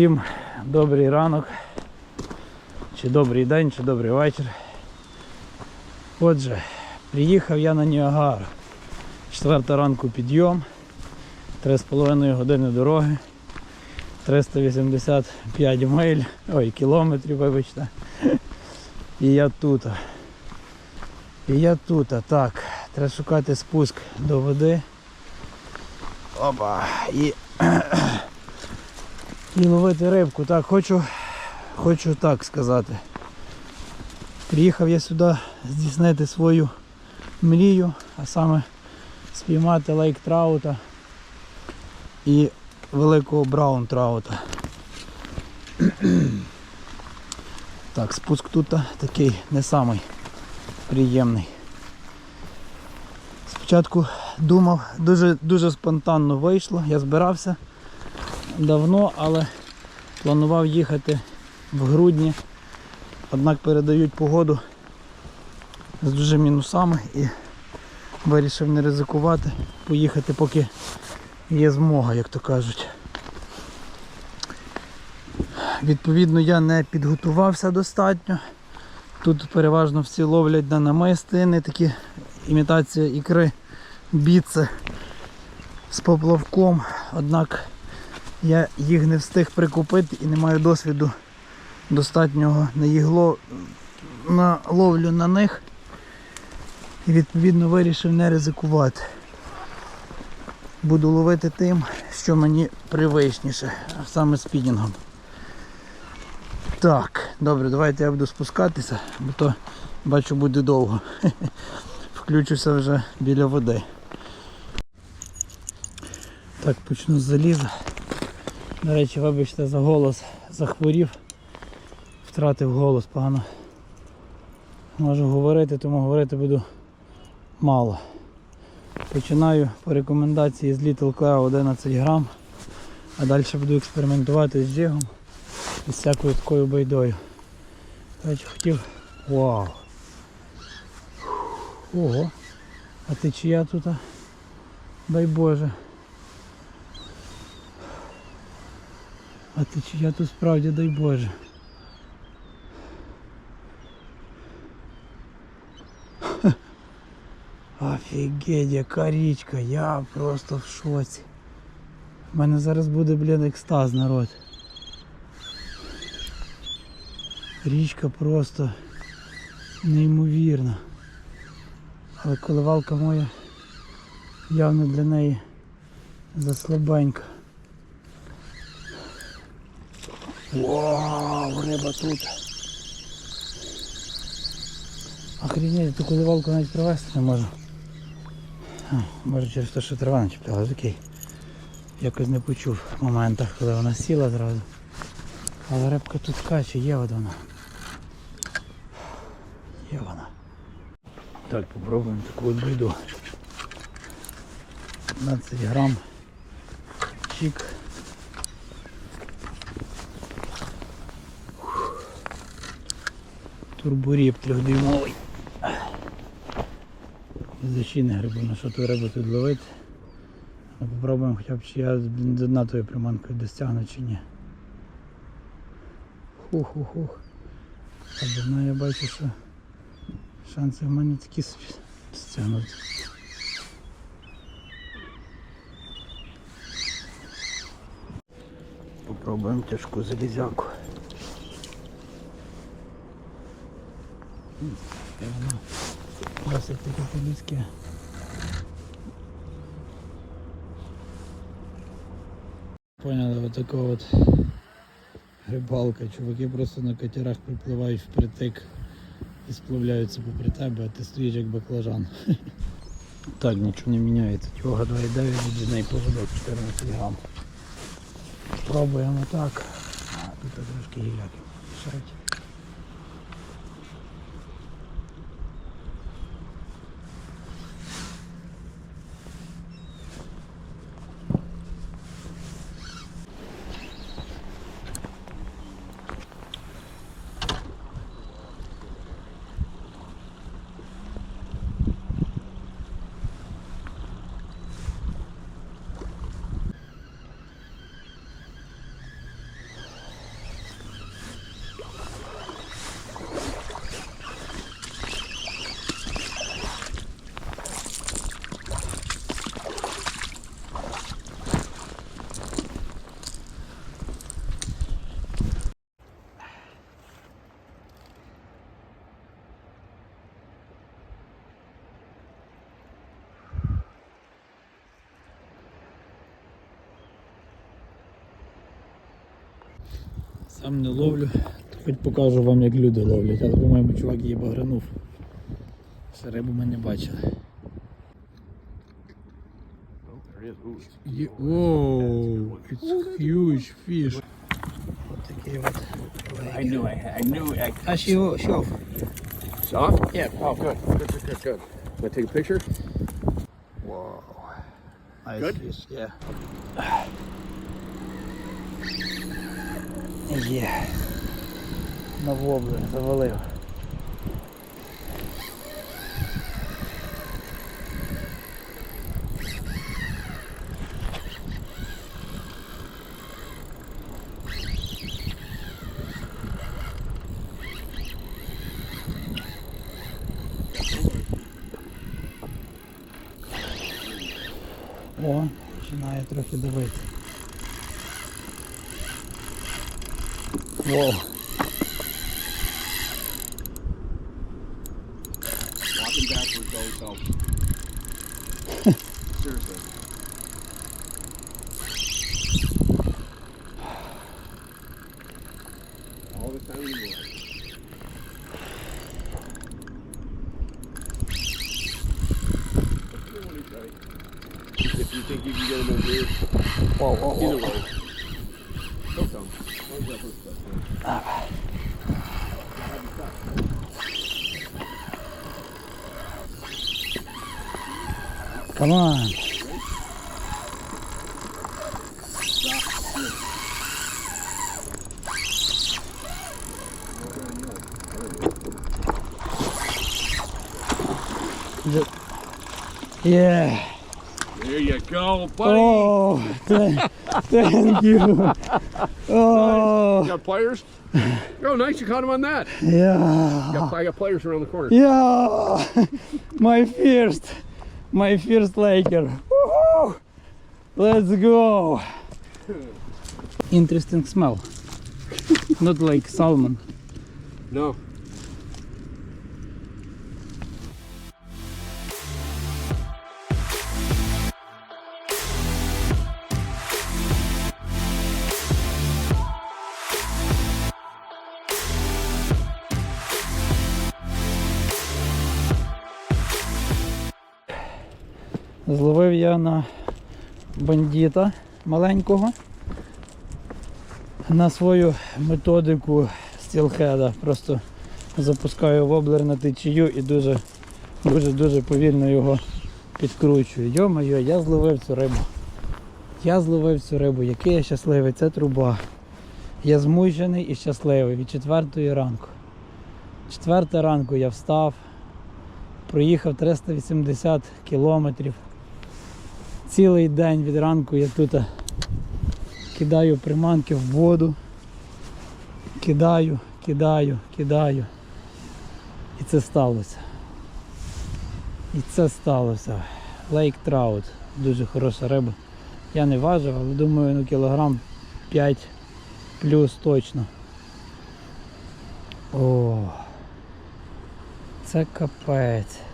Всім добрий ранок, чи добрий день, чи добрий вечір. Отже, приїхав я на Ніагару. Четверта ранку підйом, 3,5 години дороги, 385 миль, ой, кілометрів, вибачте. І я тут. І я тут. Так, треба шукати спуск до води. Опа. І і ловити рибку. Так, хочу, хочу так сказати. Приїхав я сюди здійснити свою мрію, а саме спіймати лейк траута і великого браун траута. Так, спуск тут такий не самий приємний. Спочатку думав, дуже, дуже спонтанно вийшло, я збирався давно, але планував їхати в грудні. Однак передають погоду з дуже мінусами і вирішив не ризикувати, поїхати поки є змога, як то кажуть. Відповідно, я не підготувався достатньо. Тут переважно всі ловлять на намистини, такі імітація ікри, біце з поплавком. Однак я їх не встиг прикупити і не маю досвіду достатнього на їх на ловлю на них. І відповідно вирішив не ризикувати. Буду ловити тим, що мені привичніше, а саме спінінгом. Так, добре, давайте я буду спускатися, бо то бачу буде довго. Включуся вже біля води. Так, почну з заліза. До речі, вибачте за голос, захворів, втратив голос погано. Можу говорити, тому говорити буду мало. Починаю по рекомендації з Little Cleo 11 грам, а далі буду експериментувати з джигом і з всякою такою байдою. До речі, хотів... Вау! Ого! А ти чия тут? Дай Боже. А ти чия тут справді дай Боже. Офігеть, яка річка, я просто в шоці. У мене зараз буде, блін, екстаз, народ. Річка просто неймовірна. Але коливалка моя явно для неї заслабенька. Вау, риба тут. Охренеть, ту коливалку навіть привезти не можу. А, може через те, що трава начепляла, окей. Якось не почув в моментах, коли вона сіла зразу. Але рибка тут скаче, є от вона. Є вона. Так, попробуємо таку от байду. 15 грам. Чик. Турборіб трьохдюймовий. Зачини грибу, на що ту рибу тут ловити. Ну, Попробуємо хоча б чи я з дна тою приманкою достягну чи ні. Хух-хух-хух. А до дна я бачу, що шанси в мене такі стягнути. Попробуємо тяжку залізяку. Таке воно Досить таке по-людськи. Поняли, вот такого от рибалка. Чуваки просто на катерах припливають впритик і сплавляються попри тебе, а ти стоїш як баклажан. Так, нічого не міняється. Тьога 2,9 різний поводок 14 грам. Пробуємо так. А, тут трошки гіляки мішають. Сам не ловлю, хоч покажу вам, як люди ловлять, але по-моєму чувак її багранув. Ще рибу ми не бачили. Воу, it's huge fish. Такий от. I knew I, I knew I. А ще його шов. Yeah. Oh, good. Good, good, good, good. Want to take a picture? Wow. Nice Good? fish, yeah. Є. На воблер завалив. О, починає трохи давити. Whoa. Walking backwards always helps. Seriously. All the time you want. If you think you can get him over here, whoa, whoa, whoa. either way. Come on. Yeah. There you go, buddy. Oh, th- thank you. Oh, Got pliers? Oh, nice. You caught him on that. yeah. Got, I got pliers around the corner. Yeah, my first, my first Laker. Woohoo! Let's go. Interesting smell. Not like salmon. No. Зловив я на бандита маленького на свою методику стілхеда. Просто запускаю воблер на течію і дуже дуже дуже повільно його підкручую. Йо-моє, я зловив цю рибу. Я зловив цю рибу, який я щасливий, це труба. Я змучений і щасливий від четвертої ранку. Четверта ранку я встав, проїхав 380 кілометрів. Цілий день від ранку я тут кидаю приманки в воду. Кидаю, кидаю, кидаю. І це сталося. І це сталося. Лейк траут. Дуже хороша риба. Я не важив, але думаю, ну кілограм 5 плюс точно. О, це капець.